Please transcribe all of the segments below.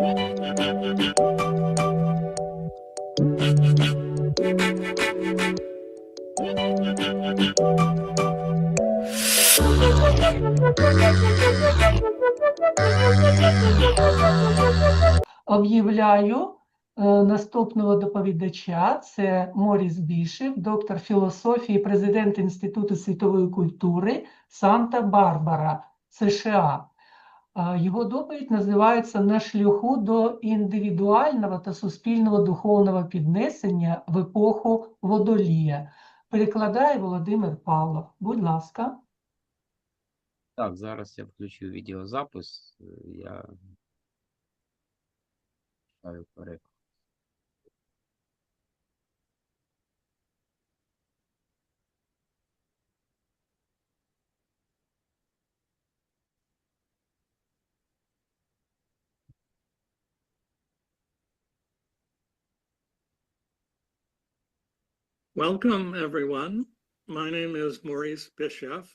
Об'являю е, наступного доповідача. Це Моріс Бішев, доктор філософії, президент Інституту світової культури Санта-Барбара, США. Його доповідь називається «На шляху до індивідуального та суспільного духовного піднесення в епоху водолія». Перекладає Володимир Павлов. Будь ласка. Так, зараз я включу відеозапис. е, Я читаю переклад. Welcome, everyone. My name is Maurice Bischoff.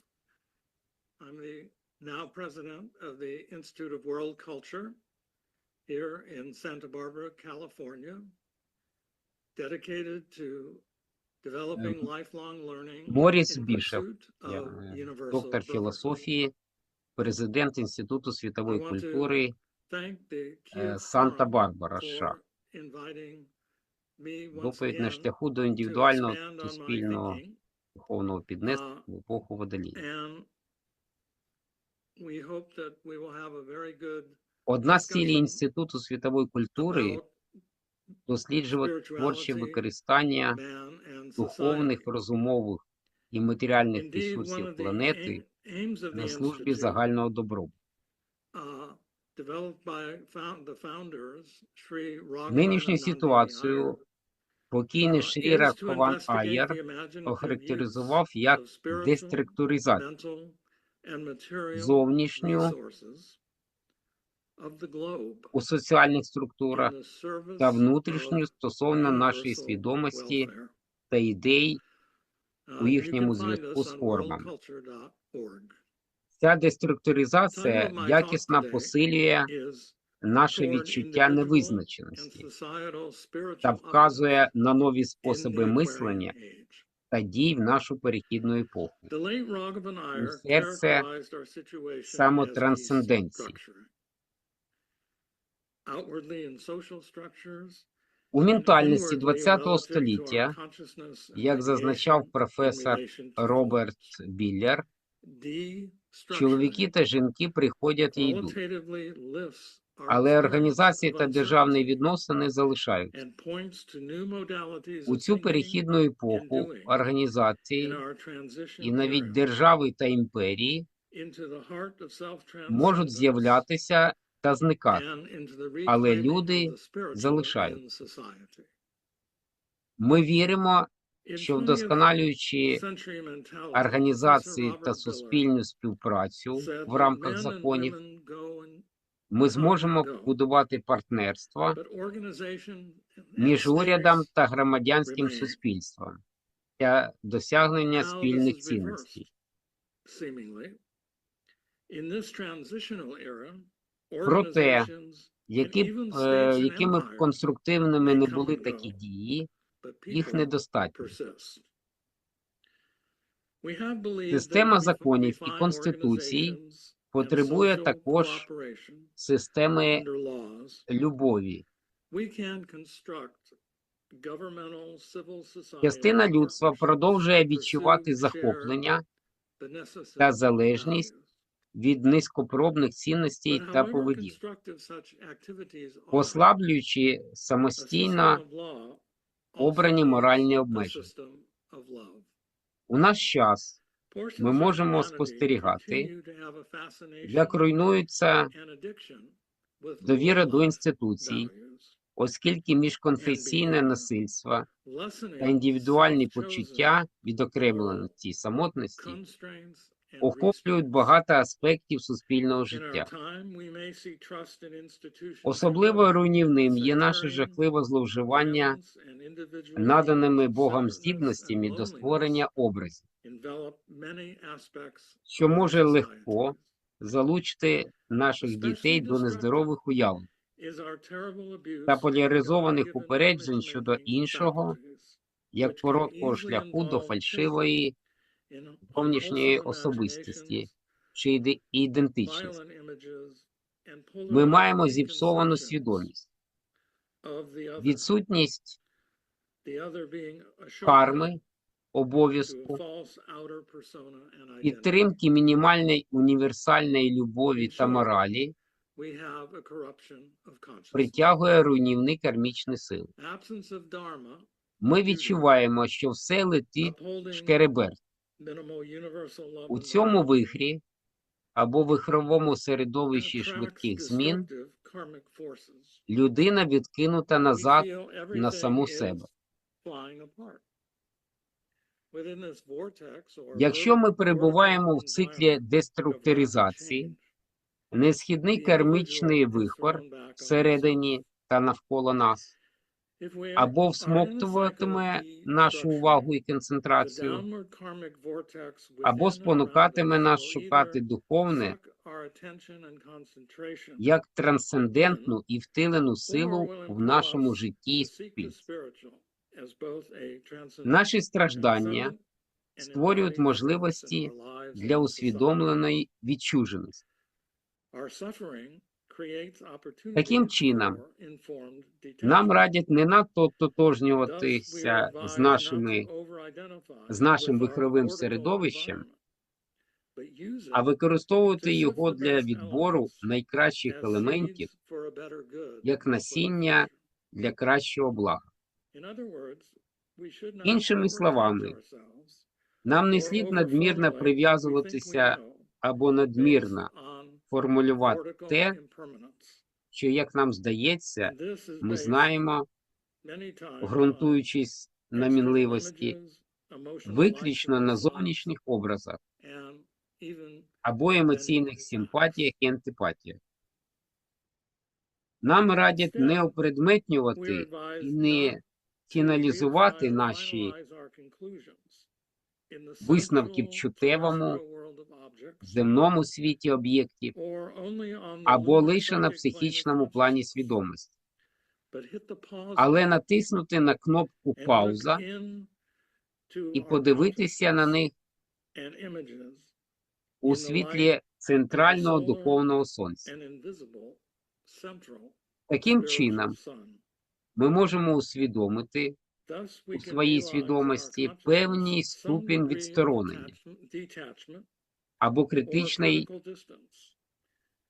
I'm the now president of the Institute of World Culture here in Santa Barbara, California, dedicated to developing lifelong learning Моріс in Бішоп, pursuit я, of е, universal доктор brotherhood. філософії, президент Інституту світової I want to культури Thank the е, Q Санта-Барбара, for США. Доповідь на шляху до індивідуального суспільного thinking. духовного піднесення Uh, в епоху водолія. Одна з цілей Інституту світової культури досліджувати творче використання духовних, розумових і матеріальних ресурсів планети на службі загального добробуту. Нинішню ситуацію покійний uh, Шрі the imaginative охарактеризував як деструктуризацію зовнішню у соціальних структурах та внутрішню стосовно нашої свідомості та ідей. Uh, у їхньому зв'язку з формами. Ця деструктуризація якісно посилює наше відчуття невизначеності та вказує на нові способи мислення та дій в нашу перехідну епоху. Серце самотрансценденції. У ментальності ХХ століття, як зазначав професор Роберт. Біллер, чоловіки та жінки приходять і йдуть, але організації та державні відносини залишаються. У цю перехідну епоху організації і навіть держави та імперії можуть з'являтися та зникати. але люди залишаються. Ми віримо, що вдосконалюючи організації та суспільну співпрацю в рамках законів, ми зможемо будувати партнерства між урядом та громадянським суспільством для досягнення спільних цінностей. Проте, Які б, е, якими б конструктивними не були такі дії, їх недостатньо. Система законів і and потребує також системи любові. Частина людства продовжує відчувати захоплення та залежність від низькопробних цінностей та поведінки, послаблюючи самостійно обрані моральні обмеження. У наш час, ми можемо спостерігати, як руйнується довіра до інституцій, оскільки міжконфесійне насильство та індивідуальні почуття відокремленості самотності охоплюють багато аспектів суспільного життя. Особливо руйнівним є наше жахливе зловживання наданими Богом здібностями до створення образів, що може легко залучити наших дітей до нездорових уявлень та поляризованих упереджень щодо іншого, як короткого шляху до фальшивої зовнішньої особистості чи іде- ідентичності. violent images, and Ми маємо зіпсовану свідомість, відсутність карми, обов'язку, підтримки мінімальної універсальної любові та моралі притягує руйнівні кармічні сили. Ми відчуваємо, що все летить шкереберть. У цьому вихрі або вихровому середовищі швидких змін людина відкинута назад на саму себе. Якщо ми перебуваємо в циклі деструктуризації, несхідний кармічний is вихор всередині та навколо нас або всмоктуватиме нашу увагу і концентрацію, або спонукатиме нас шукати духовне як трансцендентну і втилену силу в нашому житті і суспільстві. Наші страждання створюють можливості для усвідомленої відчуженості. Таким чином, Нам радять не надто ототожнюватися з нашими з нашим вихровим середовищем, а використовувати його для відбору найкращих елементів як насіння для кращого блага. Іншими словами, Нам не слід надмірно прив'язуватися або надмірно формулювати те, що, як нам здається, ми знаємо, ґрунтуючись на мінливості, виключно на зовнішніх образах або емоційних симпатіях і антипатіях. Нам радять не опредметнювати і не фіналізувати наші висновки в sensual земному світі об'єктів або лише на психічному плані свідомості, але натиснути на кнопку пауза і подивитися на них у світлі центрального духовного сонця. Таким чином, ми можемо усвідомити у своїй свідомості певний ступінь відсторонення або критичної and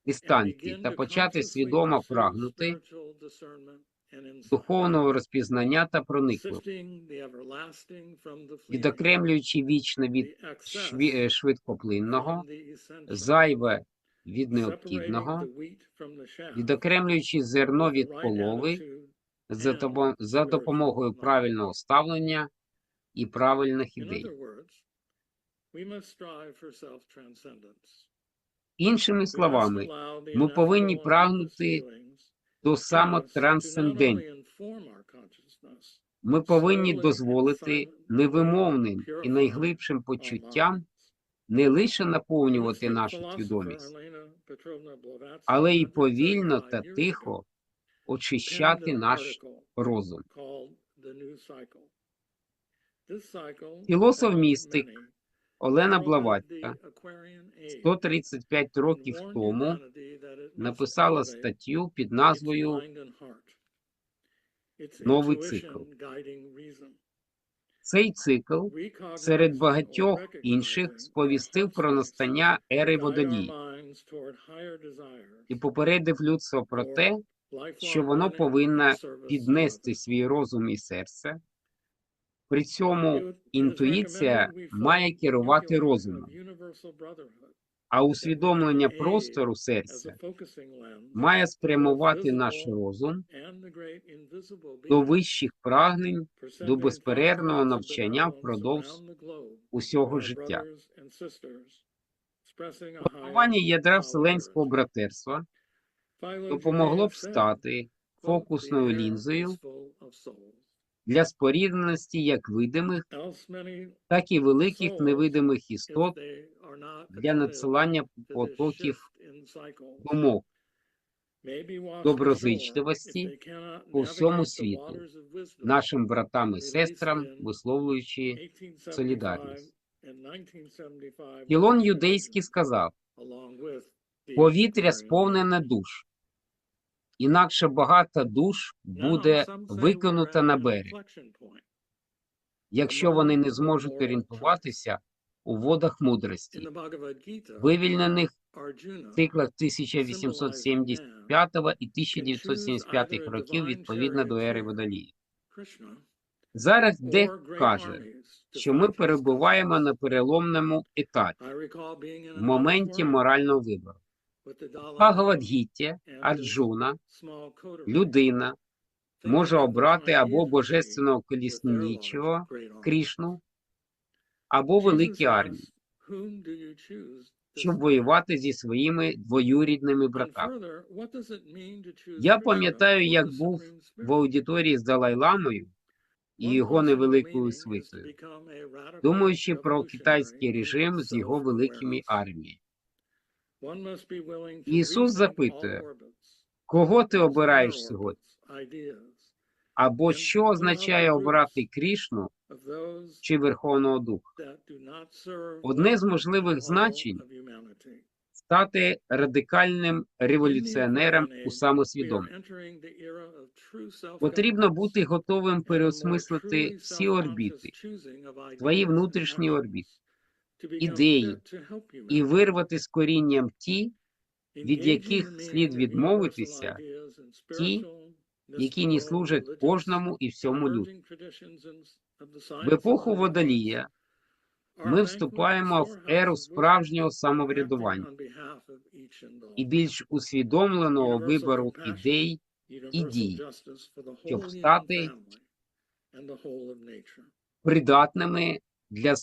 дистанції та почати свідомо прагнути духовного розпізнання та проникливості, відокремлюючи вічне від е, швидкоплинного, зайве від необхідного, відокремлюючи зерно від полови за, допомогою правильного ставлення і правильних ідей. Іншими словами, ми повинні прагнути до consciousness, Ми повинні дозволити невимовним і найглибшим почуттям не лише наповнювати нашу свідомість, але й 135 повільно та тихо очищати наш розум. called The Олена age 135 and років тому написала статтю під назвою Новий цикл. Цей цикл серед багатьох інших сповістив про настання ери водолії і попередив людство про те, що воно повинно піднести свій розум і серце. При цьому інтуїція має керувати розумом, а усвідомлення простору серця має спрямувати наш розум до вищих прагнень, до безперервного навчання впродовж усього життя. Формування ядра. Вселенського братерства допомогло б стати quote, "The фокусною лінзою is full of souls." для спорідненості як видимих, так і великих невидимих істот для надсилання потоків думок, доброзичливості по всьому світу, нашим братам і сестрам, висловлюючи солідарність. Ілон Юдейський сказав, повітря сповнене душ. Інакше багато душ буде викинуто на берег, якщо вони не зможуть орієнтуватися у водах мудрості, вивільнених в циклах 1875 і 1975 років відповідно до ери Водолії. Зараз Дек каже, що ми перебуваємо на переломному етапі, в моменті морального вибору. Бхагавадгіття, Арджуна, людина може обрати або божественного колісничого Крішну, або великі армії, щоб воювати зі своїми двоюрідними братами. Я пам'ятаю, як був в аудиторії з Далай-ламою і його невеликою свитою, думаючи про китайський режим з його великими арміями. Ісус запитує, Кого ти обираєш сьогодні? Або що означає обрати Крішну чи Верховного Духа? Одне з можливих значень стати радикальним революціонером у самосвідомості. Потрібно бути готовим переосмислити всі орбіти, свої внутрішні орбіти, ідеї і вирвати з корінням ті, від яких слід відмовитися, ті, які не служать кожному і всьому люду. В епоху водолія ми вступаємо в еру справжнього самоврядування і більш усвідомленого вибору ідей і дій, щоб стати придатними для,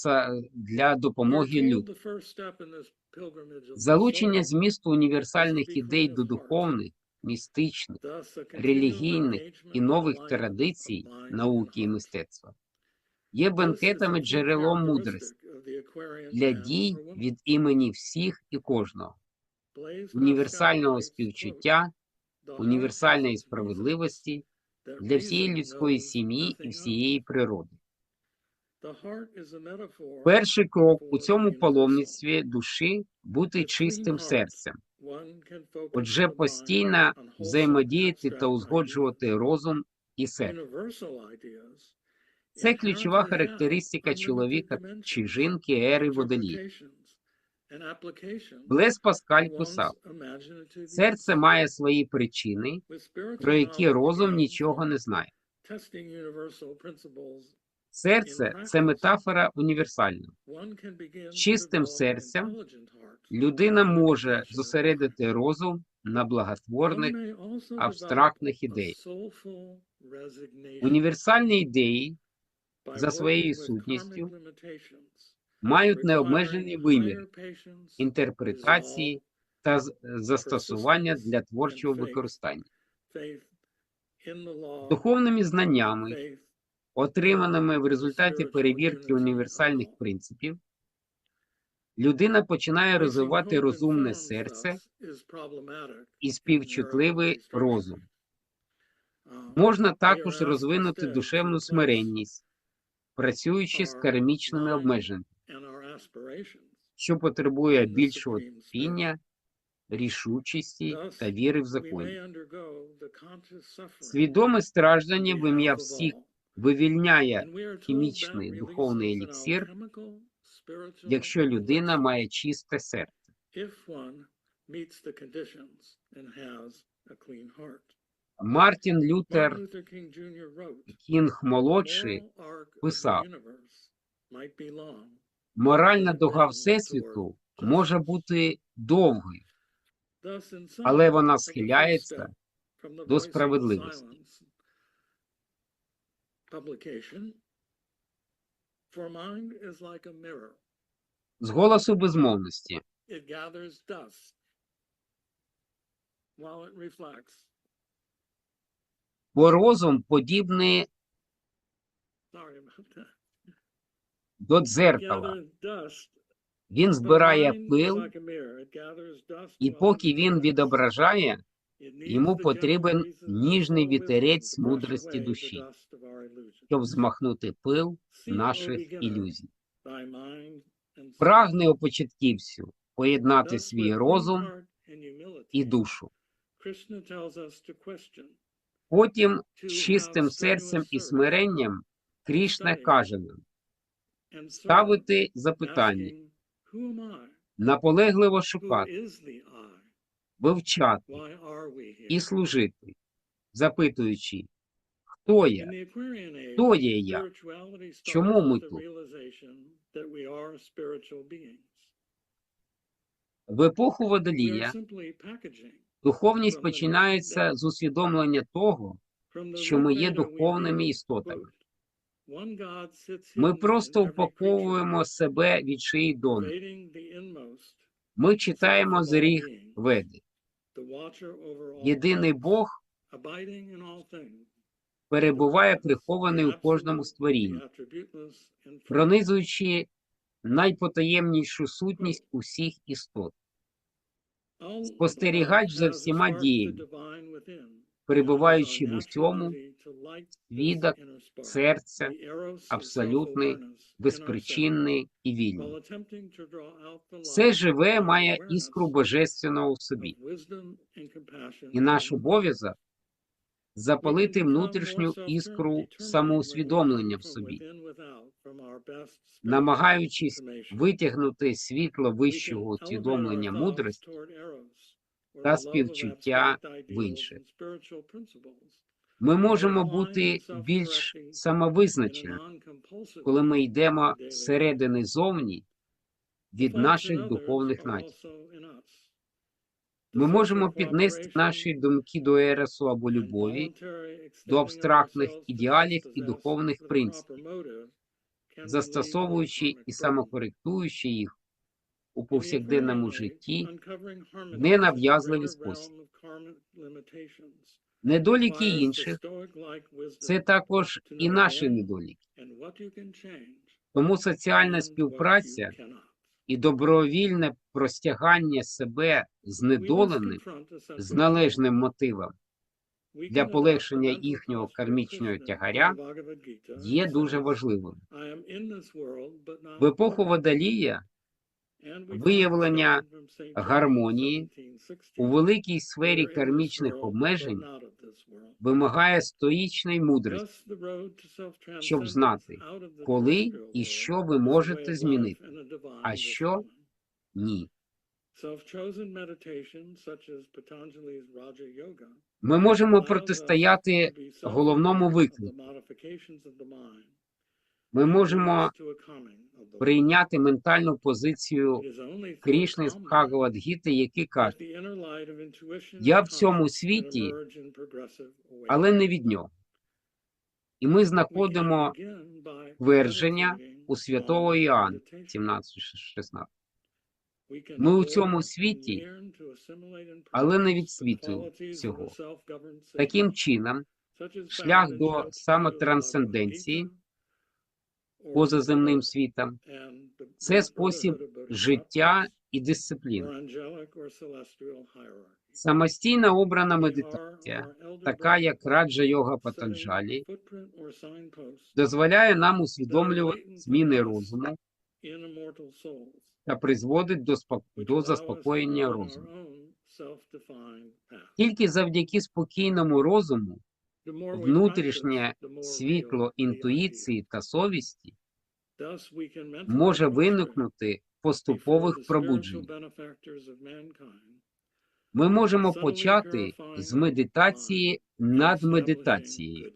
для допомоги люду. Залучення змісту універсальних ідей до духовних, містичних, релігійних і нових традицій науки і мистецтва. Є бенкетами джерелом мудрості для дій від імені всіх і кожного, універсального співчуття, універсальної справедливості для всієї людської сім'ї і всієї природи. Перший крок у цьому паломництві душі бути чистим серцем. Отже, постійно взаємодіяти та узгоджувати розум і серце. Це ключова характеристика чоловіка чи жінки ери водолії. Блес Паскаль писав, серце має свої причини, про які розум нічого не знає. Серце це метафора універсальна. Чистим серцем Людина може зосередити розум на благотворних абстрактних ідей. Універсальні ідеї за своєю сутністю мають необмежені виміри інтерпретації та застосування для творчого використання. Духовними знаннями, отриманими в результаті перевірки універсальних принципів, людина починає розвивати розумне серце і співчутливий розум. Можна також розвинути душевну смиренність, працюючи з кармічними обмеженнями, що потребує більшого терпіння, рішучості та віри в закон. Свідоме страждання в ім'я всіх вивільняє хімічний духовний еліксир, якщо людина має чисте серце. Мартін Лютер Кінг молодший писав, моральна дога Всесвіту може бути довгою, але вона схиляється до справедливості. З голосу безмовності It gathers dust while it reflects. бо розум подібний Sorry about that. до дзеркала. Gathers dust. Він The збирає mind is пил, like a mirror. It gathers dust і while it поки він reflects. відображає, Йому потрібен ніжний вітерець мудрості душі, щоб змахнути пил наших ілюзій. Прагни о початківцю поєднати свій розум і душу. Потім з чистим серцем і смиренням Крішна каже нам ставити запитання, наполегливо шукати, вивчати і служити, запитуючи, хто я, Хто є я? Чому ми тут? в епоху водолія духовність починається з усвідомлення того, що ми є духовними істотами. Ми просто упаковуємо себе від шиї донизу. Ми читаємо з ріг Веди. Єдиний Бог перебуває прихований у кожному створінні, пронизуючи найпотаємнішу сутність усіх істот. Спостерігач за всіма діями, перебуваючи в усьому, свідок, серця, абсолютний, безпричинний і вільний. Все живе має іскру божественного в собі, і наш обов'язок запалити внутрішню іскру самоусвідомлення в собі, намагаючись витягнути світло вищого усвідомлення мудрості та співчуття в інших. Ми можемо бути більш самовизначеними, коли ми йдемо зсередини зовні від наших духовних натяків. Ми можемо піднести наші думки до ересу або любові, до абстрактних ідеалів і духовних принципів, застосовуючи і самокоректуючи їх у повсякденному житті в ненав'язливий спосіб. Недоліки інших це також і наші недоліки. Тому соціальна співпраця і добровільне простягання себе знедоленим з належним мотивом для полегшення їхнього кармічного тягаря є дуже важливим. В епоху Водолія виявлення гармонії у великій сфері кармічних обмежень вимагає стоїчної мудрості, щоб знати, коли і що ви можете змінити, а що ні. Ми можемо протистояти головному виклику. Ми можемо прийняти ментальну позицію Крішни з Бхагавадгіти, який каже, Я в цьому світі, але не від нього. І ми знаходимо твердження у святого Іоанна 17.16. Ми у цьому світі, але не від світу цього. Таким чином, шлях до самотрансценденції поза земним світом це спосіб життя і дисципліна. Самостійно обрана медитація, така як раджа йога Патанджалі, дозволяє нам усвідомлювати зміни розуму та призводить до, спок... до заспокоєння розуму. Тільки завдяки спокійному розуму, внутрішнє світло інтуїції та совісті може виникнути поступових пробуджень. Ми можемо почати з медитації над медитацією.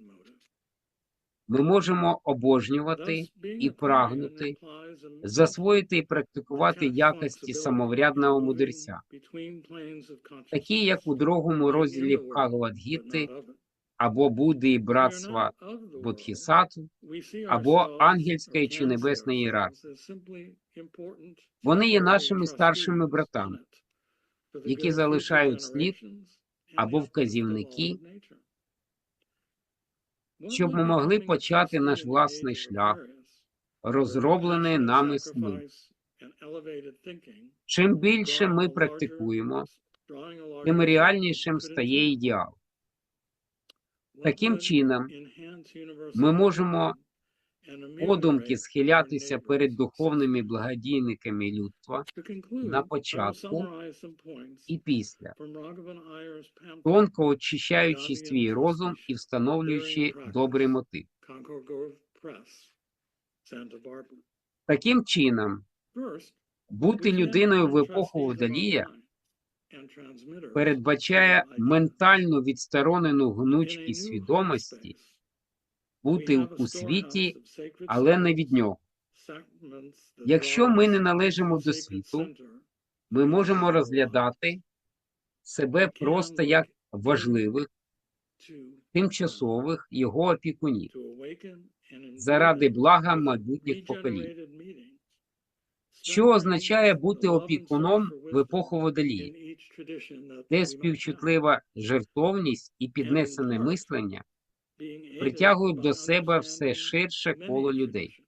Ми можемо обожнювати і прагнути, засвоїти і практикувати якості самоврядного мудрця, такі як у другому розділі Бхагавадгіти або Будди і братства Бодхісаттв, або ангельської чи небесної ієрархії. Вони є нашими старшими братами, які залишають слід або вказівники, щоб ми могли почати наш власний шлях, розроблений нами самим. Чим більше ми практикуємо тим реальнішим стає ідеал. Таким чином, ми можемо подумки схилятися перед духовними благодійниками людства на початку і після, тонко очищаючи свій розум і встановлюючи добрий мотив. Таким чином, бути людиною в епоху Водолія передбачає ментальну відсторонену гнучкість свідомості, бути у світі, але не від нього. Якщо ми не належимо до світу, Ми можемо розглядати себе просто як важливих, тимчасових його опікунів заради блага майбутніх поколінь. Що означає бути опікуном в епоху водолії, де співчутлива жертовність і піднесене мислення притягують до себе все ширше коло людей,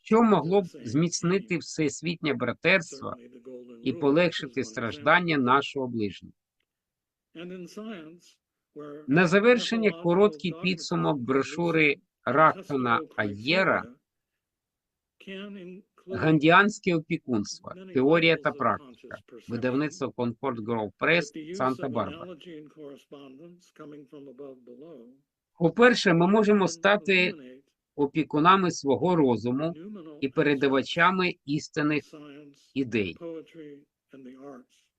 що могло б зміцнити всесвітнє братерство і полегшити страждання нашого ближнього. На завершення короткий підсумок брошури Рахтона Аєра Гандіанське опікунство. Теорія та практика. Видавництво Comfort Grove Press, Санта-Барбара. По-перше, ми можемо стати опікунами свого розуму і передавачами істинних ідей.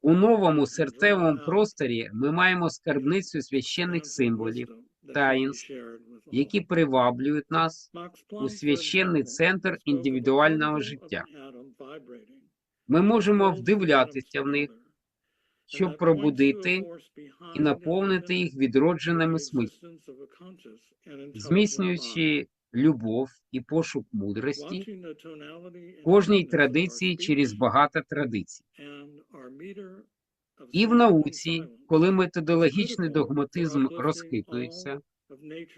У новому серцевому просторі ми маємо скарбницю священних символів, таїнств, які приваблюють нас у священний центр індивідуального життя. Ми можемо вдивлятися в них, щоб пробудити і наповнити їх відродженими смислами, зміцнюючи любов і пошук мудрості кожній традиції через багато традицій. І в науці, коли методологічний догматизм розхитується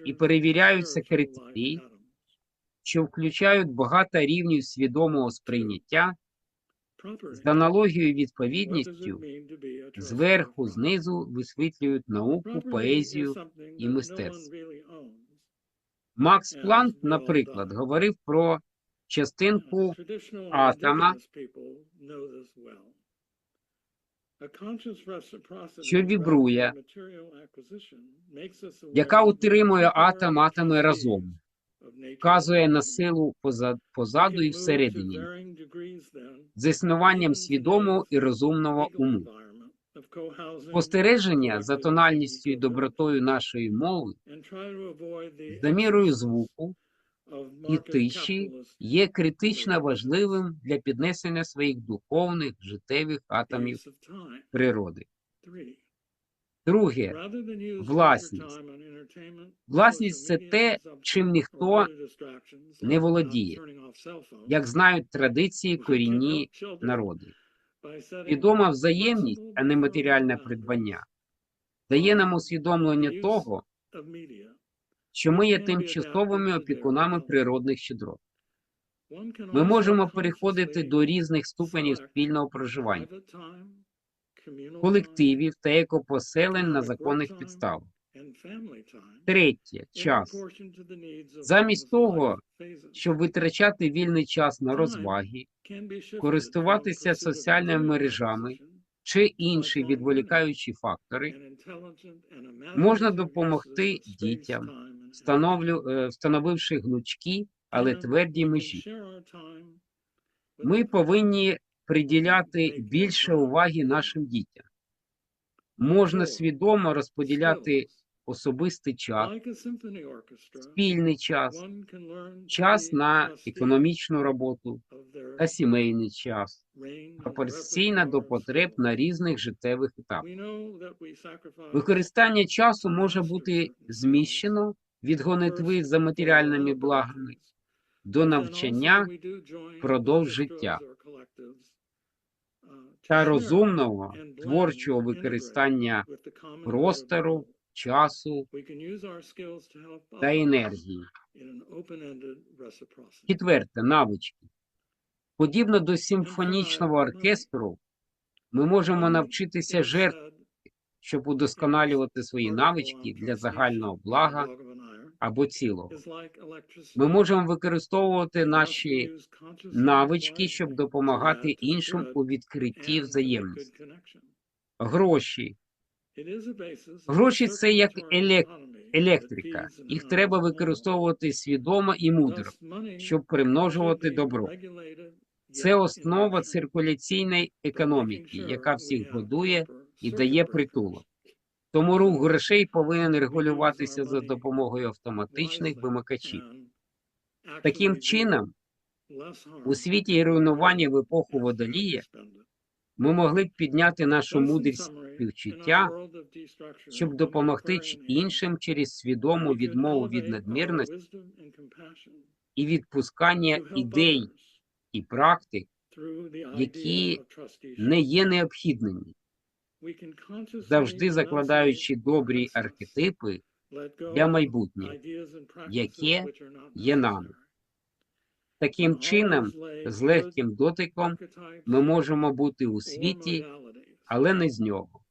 і перевіряються критерії, що включають багато рівнів свідомого сприйняття з аналогією відповідністю, зверху знизу висвітлюють науку, поезію і мистецтво. Макс Планк, наприклад, говорив про частинку атома, що вібрує, яка утримує атом атоми разом, вказує на силу поза- позаду і всередині, з існуванням свідомого і розумного уму. Спостереження за тональністю і добротою нашої мови, за мірою звуку і тиші є критично важливим для піднесення своїх духовних життєвих атомів природи. Друге, власність. Власність це те, чим ніхто не володіє, як знають традиції корінні народи. Відома взаємність, а не матеріальне придбання, дає нам усвідомлення того, що ми є тимчасовими опікунами природних щедрот. Ми можемо переходити до різних ступенів спільного проживання, колективів та екопоселень на законних підставах. Третє час. Замість того, щоб витрачати вільний час на розваги, користуватися соціальними мережами чи інші відволікаючі фактори, можна допомогти дітям, е, встановивши гнучкі, але тверді межі. Ми повинні приділяти більше уваги нашим дітям. Можна свідомо розподіляти особистий час, спільний час, час на економічну роботу та сімейний час, пропорційно до потреб на різних життєвих етапах. Використання часу може бути зміщено від гонитви за матеріальними благами до навчання впродовж життя та розумного творчого використання простору, часу та енергії. Четверте навички. Подібно до симфонічного оркестру, Ми можемо навчитися жертв, щоб удосконалювати свої навички для загального блага або цілого. Ми можемо використовувати наші навички, щоб допомагати іншим у відкритті взаємності. Гроші. Гроші це як елек- електрика. Їх треба використовувати свідомо і мудро, щоб примножувати добро. Це основа циркуляційної економіки, яка всіх годує і дає притулок. Тому рух грошей повинен регулюватися за допомогою автоматичних вимикачів. Таким чином, у світі руйнування в епоху водолія. Ми могли б підняти нашу мудрість співчуття, щоб допомогти іншим через свідому відмову від надмірності і відпускання ідей і практик, які не є необхідними, завжди закладаючи добрі архетипи для майбутнього. яке є нами. Таким чином, з легким дотиком ми можемо бути у світі, але не з нього.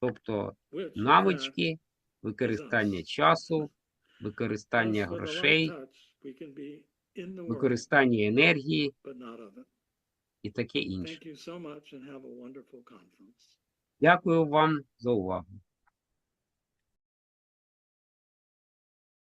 Тобто навички, використання часу, використання грошей, використання енергії і таке інше. Дякую вам за увагу.